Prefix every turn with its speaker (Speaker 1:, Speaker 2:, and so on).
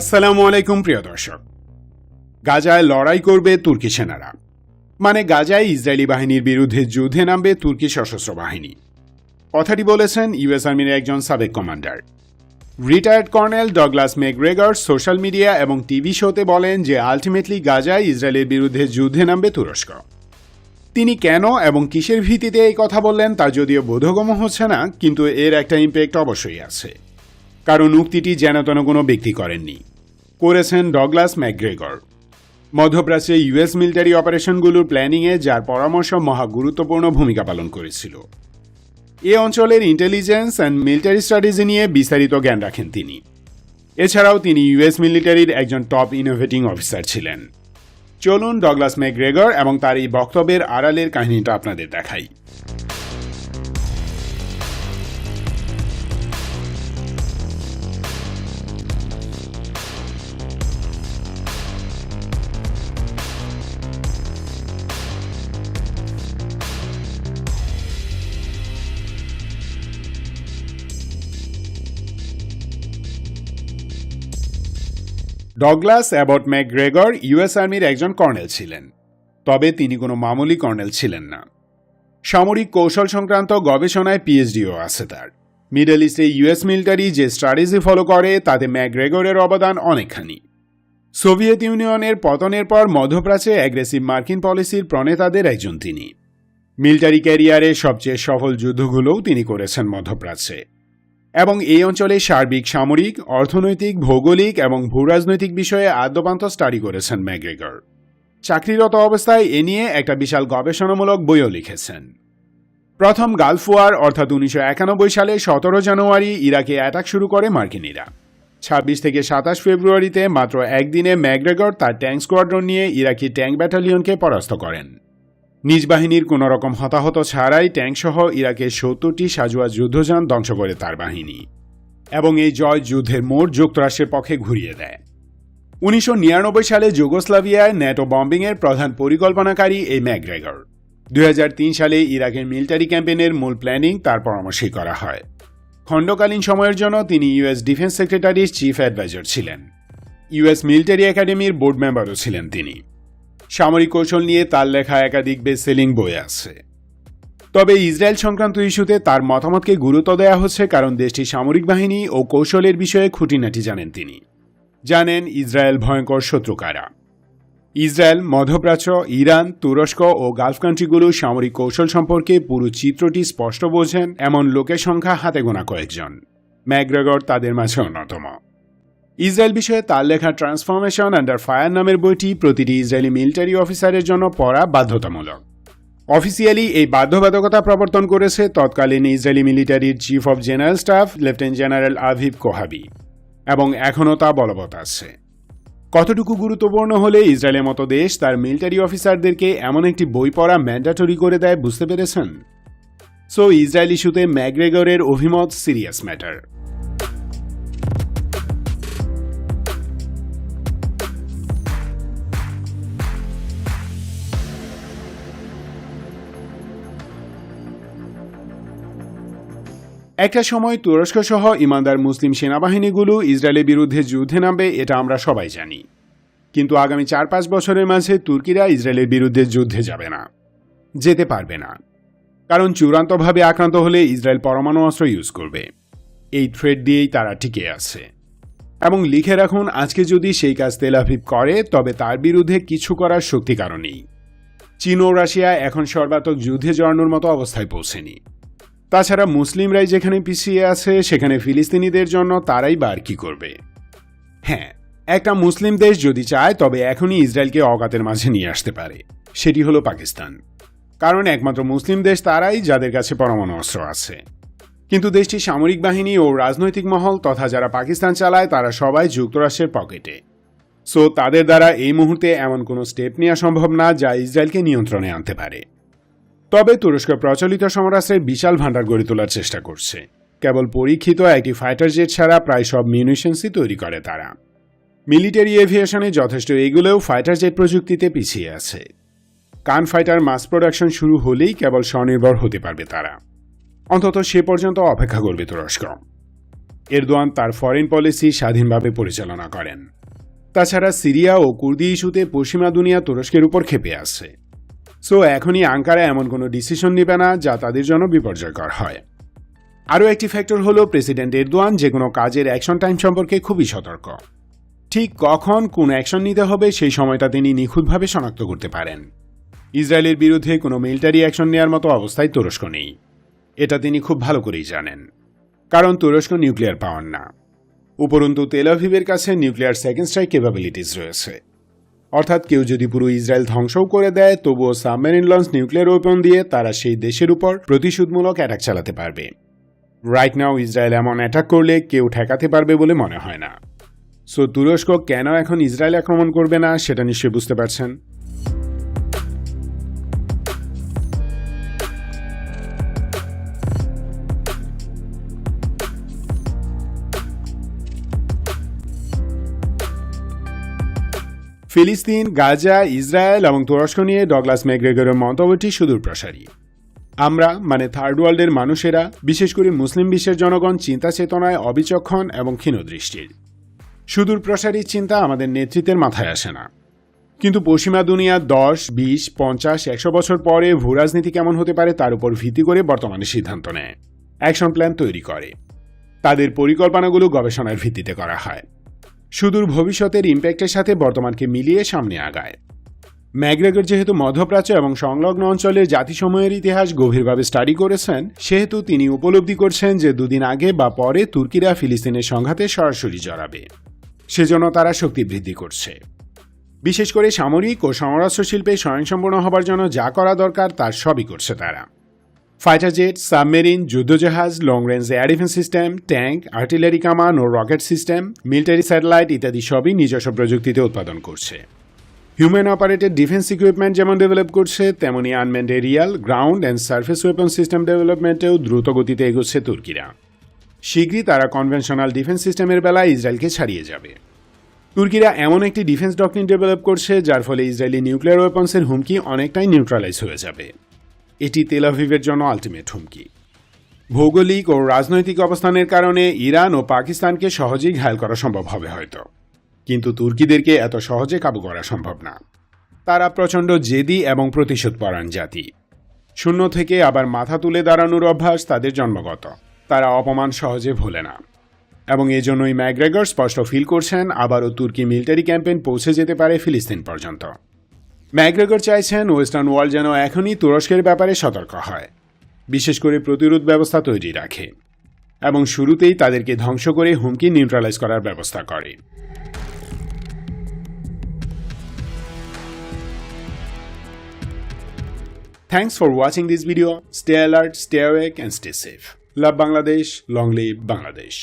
Speaker 1: আসসালামু আলাইকুম, প্রিয় দর্শক। গাজায় লড়াই করবে তুর্কি সেনারা। মানে গাজায় ইসরায়েলি বাহিনীর বিরুদ্ধে যুদ্ধে নামবে তুর্কি সশস্ত্র বাহিনী। কথাটি বলেছেন ইউএস আর্মির একজন সাবেক commander. Retired colonel Douglas Macgregor social media এবং টিভি শোতে বলেন যে, আলটিমেটলি গাজায় ইসরায়েলের বিরুদ্ধে যুদ্ধে নামবে তুরস্ক। তিনি কেন এবং কিসের ভিত্তিতে এই কথা বললেন তা যদিও বোধগম্য হচ্ছে না, কিন্তু এর একটা ইম্প্যাক্ট অবশ্যই আছে। কারণ উক্তিটি যেন তেন কোনো ব্যক্তি করেননি। করেছেন ডগলাস ম্যাকগ্রেগর। মধ্যপ্রাচ্যে ইউএস মিলিটারি অপারেশনগুলোর প্ল্যানিংয়ে যার পরামর্শ মহা গুরুত্বপূর্ণ ভূমিকা পালন করেছিল। এ অঞ্চলের ইন্টেলিজেন্স অ্যান্ড মিলিটারি স্ট্র্যাটেজি নিয়ে বিস্তারিত জ্ঞান রাখেন তিনি। এছাড়াও তিনি ইউএস মিলিটারির একজন টপ ইনোভেটিং অফিসার ছিলেন। চলুন ডগলাস ম্যাকগ্রেগর এবং তার এই বক্তব্যের আড়ালের কাহিনীটা আপনাদের দেখাই। ডগলাস অ্যাবট ম্যাকগ্রেগর ইউএস আর্মির একজন কর্নেল ছিলেন, তবে তিনি কোনো মামুলি কর্নেল ছিলেন না। সামরিক কৌশল সংক্রান্ত গবেষণায় পিএইচডিও আছে তার। মিডল ইস্টে ইউএস মিলিটারি যে স্ট্র্যাটেজি ফলো করে, তাতে ম্যাকগ্রেগরের অবদান অনেকখানি। সোভিয়েত ইউনিয়নের পতনের পর মধ্যপ্রাচ্যে অ্যাগ্রেসিভ মার্কিন পলিসির প্রণেতাদের একজন তিনি। মিলিটারি ক্যারিয়ারে সবচেয়ে সফল যুদ্ধগুলোও তিনি করেছেন মধ্যপ্রাচ্যে। এবং এই অঞ্চলে সার্বিক, সামরিক, অর্থনৈতিক, ভৌগোলিক এবং ভূরাজনৈতিক বিষয়ে আদ্যপান্ত স্টাডি করেছেন ম্যাগ্রেগর চাকরিরত অবস্থায় এ নিয়ে একটা বিশাল গবেষণামূলক বইও লিখেছেন। প্রথম গালফ ওয়ার, অর্থাৎ উনিশশো একানব্বই সালে সতেরো জানুয়ারি ইরাকে অ্যাটাক শুরু করে মার্কিনিরা। ছাব্বিশ থেকে সাতাশ ফেব্রুয়ারিতে মাত্র একদিনে ম্যাগ্রেগর তার ট্যাঙ্ক স্কোয়াড্রন নিয়ে ইরাকি ট্যাঙ্ক ব্যাটালিয়নকে পরাস্ত করেন। নিজ বাহিনীর কোনো রকম হতাহত ছাড়াই ট্যাঙ্কসহ ইরাকের সত্তরটি সাজুয়া যুদ্ধযান ধ্বংস করে তার বাহিনী এবং এই জয় যুদ্ধের মোড় যুক্তরাষ্ট্রের পক্ষে ঘুরিয়ে দেয়। উনিশশো নিরানব্বই সালে যুগোস্লাভিয়ায় ন্যাটো বম্বিংয়ের প্রধান পরিকল্পনাকারী এই ম্যাকগ্রেগর। দুই সালে ইরাকের মিলিটারি ক্যাম্পেনের মূল প্ল্যানিং তার পরামর্শেই করা হয়। খণ্ডকালীন সময়ের জন্য তিনি ইউএস ডিফেন্স সেক্রেটারির চিফ অ্যাডভাইজার ছিলেন। ইউএস মিলিটারি একাডেমির বোর্ড মেম্বারও ছিলেন তিনি। সামরিক কৌশল নিয়ে তার লেখা একাধিক বেস্ট সেলিং বই আছে। তবে ইসরায়েল সংক্রান্ত ইস্যুতে তার মতামতকে গুরুত্ব দেওয়া হচ্ছে কারণ দেশটির সামরিক বাহিনী ও কৌশলের বিষয়ে খুঁটিনাটি জানেন তিনি। জানেন ইসরায়েল ভয়ঙ্কর শত্রুকারা। ইসরায়েল, মধ্যপ্রাচ্য, ইরান, তুরস্ক ও গালফ কান্ট্রিগুলো সামরিক কৌশল সম্পর্কে পুরো চিত্রটি স্পষ্ট বোঝেন এমন লোকের সংখ্যা হাতে গোনা কয়েকজন। ম্যাকগ্রেগর তাদের মাঝে অন্যতম। ইসরায়েল বিষয়ে তার লেখা ট্রান্সফরমেশন আন্ডার ফায়ার নামের বইটি প্রতিটি ইসরায়েলি মিলিটারি অফিসারের জন্য পড়া বাধ্যতামূলক। অফিসিয়ালি এই বাধ্যবাধকতা প্রবর্তন করেছে তৎকালীন ইসরায়েলি মিলিটারির chief of general staff lieutenant general Aviv Kohavi এবং এখনও তা বলবৎ আছে। কতটুকু গুরুত্বপূর্ণ হলে ইসরায়েলের মতো দেশ তার মিলিটারি অফিসারদেরকে এমন একটি বই পড়া ম্যান্ডাটরি করে দেয় বুঝতে পেরেছেন? সো ইসরায়েল ইস্যুতে ম্যাগ্রেগরের অভিমত সিরিয়াস ম্যাটার একটা সময় তুরস্ক সহ ইমানদার মুসলিম সেনাবাহিনীগুলো ইসরায়েলের বিরুদ্ধে যুদ্ধে নামবে, এটা আমরা সবাই জানি। কিন্তু আগামী চার পাঁচ বছরের মাঝে তুর্কিরা ইসরায়েলের বিরুদ্ধে যুদ্ধে যাবে না, যেতে পারবে না। কারণ চূড়ান্তভাবে আক্রান্ত হলে ইসরায়েল পরমাণু অস্ত্র ইউজ করবে। এই থ্রেড দিয়েই তারা টিকে আছে। এবং লিখে রাখুন, আজকে যদি সেই কাজ তেলাভিভ করে, তবে তার বিরুদ্ধে কিছু করার শক্তি কারণেই চীন ও রাশিয়া এখন সর্বাত্মক যুদ্ধে জড়ানোর মতো অবস্থায় পৌঁছেনি। তাছাড়া মুসলিমরাই যেখানে পিছিয়ে আছে, সেখানে ফিলিস্তিনিদের জন্য তারাই বার কি করবে? হ্যাঁ একটা মুসলিম দেশ যদি চায়, তবে এখনই ইসরায়েলকে অগাতের মাঝে নিয়ে আসতে পারে। সেটি হলো পাকিস্তান। কারণ একমাত্র মুসলিম দেশ তারাই, যাদের কাছে পরমাণু অস্ত্র আছে। কিন্তু দেশটির সামরিক বাহিনী ও রাজনৈতিক মহল তথা যারা পাকিস্তান চালায়, তারা সবাই যুক্তরাষ্ট্রের পকেটে। সো, তাদের দ্বারা এই মুহূর্তে এমন কোনো স্টেপ নেওয়া সম্ভব না, যা ইসরায়েলকে নিয়ন্ত্রণে আনতে পারে। তবে তুরস্ক প্রচলিত সমরাস্ত্রের বিশাল ভাণ্ডার গড়ে তোলার চেষ্টা করছে। কেবল পরীক্ষিত একটি ফাইটার জেট ছাড়া প্রায় সব মিউনিশনসই তৈরি করে তারা। মিলিটারি এভিয়েশনে যথেষ্ট এগুলোও ফাইটার জেট প্রযুক্তিতে পিছিয়ে আছে। কান ফাইটার মাস প্রোডাকশন শুরু হলেই কেবল স্বনির্ভর হতে পারবে তারা। অন্তত সে পর্যন্ত অপেক্ষা করবে তুরস্ক। এরদোয়ান তার ফরেন পলিসি স্বাধীনভাবে পরিচালনা করেন। তাছাড়া সিরিয়া ও কুর্দি ইস্যুতে পশ্চিমা দুনিয়া তুরস্কের উপর ক্ষেপে আছে। সো এখনই আঙ্কারা এমন কোনো ডিসিশন নেবে না যা তাদের জন্য বিপর্যয়কর হয়। আরও একটি ফ্যাক্টর হলো প্রেসিডেন্ট এরদোয়ান যে কোনো কাজের অ্যাকশন টাইম সম্পর্কে খুবই সতর্ক। ঠিক কখন কোন অ্যাকশন নিতে হবে সেই সময়টা তিনি নিখুঁতভাবে শনাক্ত করতে পারেন। ইসরায়েলের বিরুদ্ধে কোনো মিলিটারি অ্যাকশন নেওয়ার মতো অবস্থায় তুরস্ক নেই। এটা তিনি খুব ভালো করেই জানেন। কারণ তুরস্ক নিউক্লিয়ার পাওয়ার না। উপরন্তু তেলাভিভের কাছে নিউক্লিয়ার সেকেন্ড স্ট্রাইক ক্যাপাবিলিটিস রয়েছে। অর্থাৎ কেউ যদি পুরো ইসরায়েল ধ্বংসও করে দেয়, তবুও সাবমেরিন লঞ্চ নিউক্লিয়ার ওয়েপন দিয়ে তারা সেই দেশের উপর প্রতিশোধমূলক অ্যাটাক চালাতে পারবে। রাইট নাও ইসরায়েল এমন অ্যাটাক করলে কেউ ঠেকাতে পারবে বলে মনে হয় না। সো তুরস্ক কেন এখন ইসরায়েল আক্রমণ করবে না, সেটা নিশ্চয়ই বুঝতে পারছেন? ফিলিস্তিন, গাজা, ইসরায়েল এবং তুরস্ক নিয়ে ডগলাস ম্যাকগ্রেগরের মন্তব্যটি সুদূর প্রসারী। আমরা মানে থার্ড ওয়ার্ল্ডের মানুষেরা, বিশেষ করে মুসলিম বিশ্বের জনগণ চিন্তা চেতনায় অবিচক্ষণ এবং ক্ষীণদৃষ্টির সুদূর প্রসারী চিন্তা আমাদের নেতৃত্বের মাথায় আসে না। কিন্তু পশ্চিমা দুনিয়া দশ, বিশ, পঞ্চাশ, একশো বছর পরে ভূরাজনীতি কেমন হতে পারে তার উপর ভিত্তি করে বর্তমানে সিদ্ধান্ত নেয়। অ্যাকশন প্ল্যান তৈরি করে। তাদের পরিকল্পনাগুলো গবেষণার ভিত্তিতে করা হয়। সুদূর ভবিষ্যতের ইম্প্যাক্টের সাথে বর্তমানকে মিলিয়ে সামনে আগায়। ম্যাগ্রেগর যেহেতু মধ্যপ্রাচ্য এবং সংলগ্ন অঞ্চলের জাতিসমূহের ইতিহাস গভীরভাবে স্টাডি করেছেন, সেহেতু তিনি উপলব্ধি করছেন যে দুদিন আগে বা পরে তুর্কিরা ফিলিস্তিনের সংঘাতে সরাসরি জড়াবে। সেজন্য তারা শক্তি বৃদ্ধি করছে। বিশেষ করে সামরিক ও সমরাস্ত্র শিল্পে স্বয়ংসম্পূর্ণ হবার জন্য যা করা দরকার, তার সবই করছে তারা। ফাইটার জেট সাবমেরিন যুদ্ধজাহাজ long range air defence system tank artillery কামান ও রকেট সিস্টেম মিলিটারি স্যাটেলাইট ইত্যাদি সবই নিজস্ব প্রযুক্তিতে উৎপাদন করছে। হিউম্যান অপারেটেড ডিফেন্স ইকুইপমেন্ট যেমন ডেভেলপ করছে, তেমনি unmanned aerial ground and surface weapon system ডেভেলপমেন্টেও দ্রুত গতিতে এগোচ্ছে তুর্কিরা। শীঘ্রই তারা কনভেনশনাল ডিফেন্স সিস্টেমের বেলায় ইসরায়েলকে ছাড়িয়ে যাবে। তুর্কিরা এমন একটি ডিফেন্স ডকট্রিন ডেভেলপ করছে, যার ফলে ইসরায়েলি নিউক্লিয়ার ওয়েপন্সের হুমকি অনেকটাই নিউট্রালাইজ হয়ে যাবে। এটি তেলাভিভের জন্য আলটিমেট হুমকি। ভৌগোলিক ও রাজনৈতিক অবস্থানের কারণে ইরান ও পাকিস্তানকে সহজেই ঘায়ল করা সম্ভব হবে হয়তো। কিন্তু তুর্কিদেরকে এত সহজে কাবু করা সম্ভব না। তারা প্রচণ্ড জেদি এবং প্রতিশোধপরায়ণ জাতি। শূন্য থেকে আবার মাথা তুলে দাঁড়ানোর অভ্যাস তাদের জন্মগত। তারা অপমান সহজে ভোলে না। এবং এজন্যই ম্যাগ্রেগর স্পষ্ট ফিল করছেন, আবারও তুর্কি মিলিটারি ক্যাম্পেইন পৌঁছে যেতে পারে ফিলিস্তিন পর্যন্ত। ম্যাগ্রেগর চাইছেন ওয়েস্টার্ন ওয়ার্ল্ড যেন এখনই তুরস্কের ব্যাপারে সতর্ক হয় বিশেষ করে প্রতিরোধ ব্যবস্থা তৈরি রাখে এবং শুরুতেই তাদেরকে ধ্বংস করে হুমকি নিউট্রালাইজ করার ব্যবস্থা করে Thanks for watching this video Stay alert, stay awake, and stay safe. Love Bangladesh, long live Bangladesh.